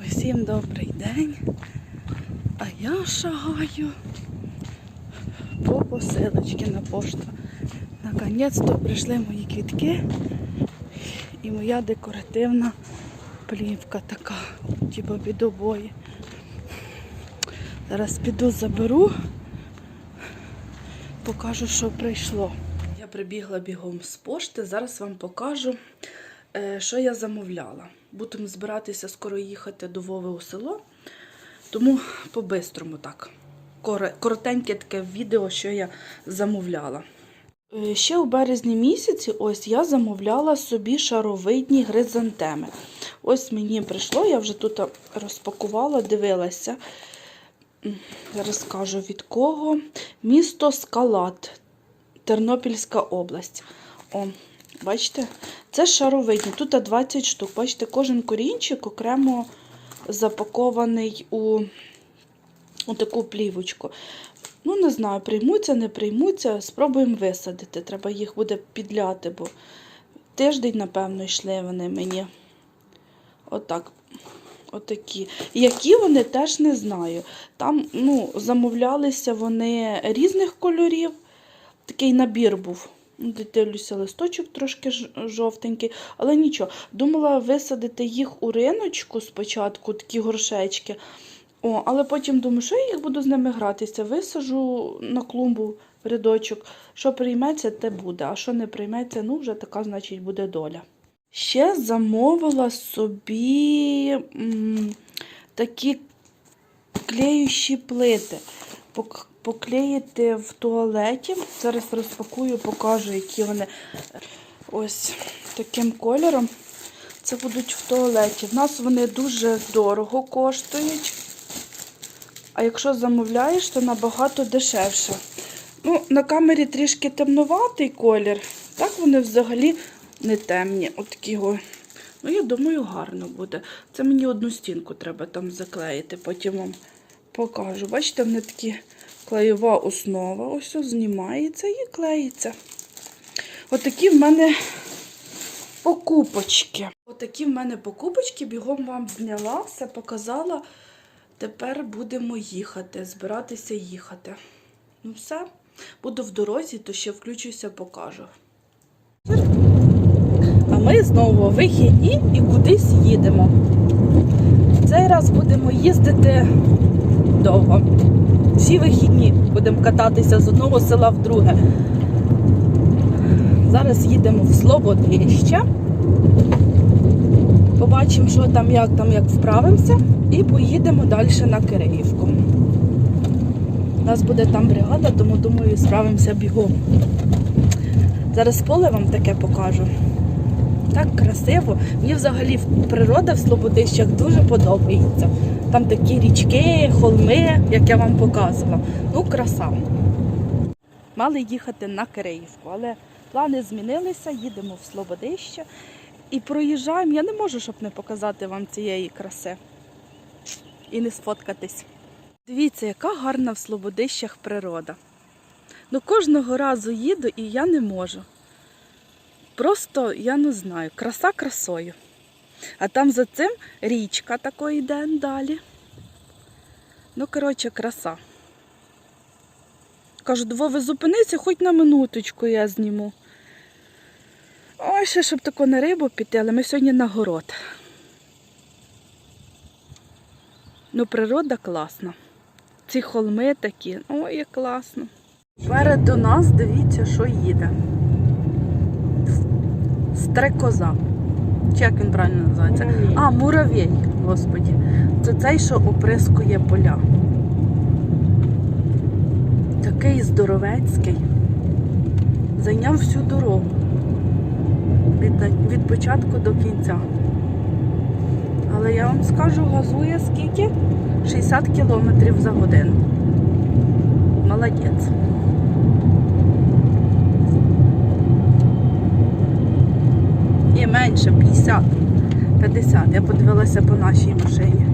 Усім добрий день. А я шагаю по посилочці на пошту. Наконець-то прийшли мої квітки і моя декоративна плівка така, типу під обої. Зараз піду заберу, покажу, що прийшло. Я прибігла бігом з пошти, зараз вам покажу, що я замовляла. Будемо збиратися скоро їхати до Вови у село, тому по-бистрому так. Коротеньке таке відео, що я замовляла. Е, Ще у березні місяці ось я замовляла собі шаровидні гризантеми. Ось мені прийшло, я вже тут розпакувала, дивилася. Зараз скажу від кого. Місто Скалат, Тернопільська область. О, бачите? Це шаровидні. Тут 20 штук. Бачите, кожен корінчик окремо запакований у, у таку плівочку. Ну, не знаю, приймуться, не приймуться. Спробуємо висадити. Треба їх буде підляти, бо тиждень, напевно, йшли вони мені. Отак. Отакі. Які вони теж не знаю. Там ну, замовлялися вони різних кольорів. Такий набір був. Дивлюся, листочок трошки жовтенький, але нічого. Думала висадити їх у риночку спочатку, такі горшечки. О, але потім думаю, що я їх буду з ними гратися. Висажу на клумбу в рядочок. Що прийметься, те буде. А що не прийметься, ну вже така, значить, буде доля. Ще замовила собі такі клеючі плити. Пок- Поклеїти в туалеті. Зараз розпакую, покажу, які вони. Ось таким кольором. Це будуть в туалеті. В нас вони дуже дорого коштують. А якщо замовляєш, то набагато дешевше. Ну, на камері трішки темнуватий колір. Так вони взагалі не темні. От такі. Ну, я думаю, гарно буде. Це мені одну стінку треба там заклеїти, потім вам покажу. Бачите, вони такі клеєва основа. Ось ось знімається і клеїться. Отакі в мене покупочки. Отакі в мене покупочки, бігом вам зняла, все показала. Тепер будемо їхати, збиратися їхати. Ну все, буду в дорозі, то ще включуся, покажу. А ми знову вихідні і кудись їдемо. Цей раз будемо їздити довго. Всі вихідні будемо кататися з одного села в друге. Зараз їдемо в Слободище. Побачимо, що там, як там, як вправимося, і поїдемо далі на Киреївку. У нас буде там бригада, тому думаю, справимося бігом. Зараз поле вам таке покажу. Так красиво. Мені взагалі природа в Слободищах дуже подобається. Там такі річки, холми, як я вам показувала. Ну, краса. Мали їхати на Киреївку, але плани змінилися, їдемо в Слободище і проїжджаємо. Я не можу, щоб не показати вам цієї краси і не сфоткатись. Дивіться, яка гарна в Слободищах природа. Ну, кожного разу їду і я не можу. Просто я не знаю, краса красою. А там за цим річка такої йде далі. Ну, коротше, краса. Кажу, до Вови зупинися, хоч на минуточку я зніму. Ой, ще щоб тако на рибу піти, але ми сьогодні на город. Ну, природа класна. Ці холми такі, ой, як класно. Перед нас дивіться, що їде. Стрекоза. Чи як він правильно називається? Муравей. А, муравей, господі. Це цей, що оприскує поля. Такий здоровецький. Зайняв всю дорогу. Від, від початку до кінця. Але я вам скажу, газує скільки? 60 км за годину. Молодець. І менше 50. 50. Я подивилася по нашій машині.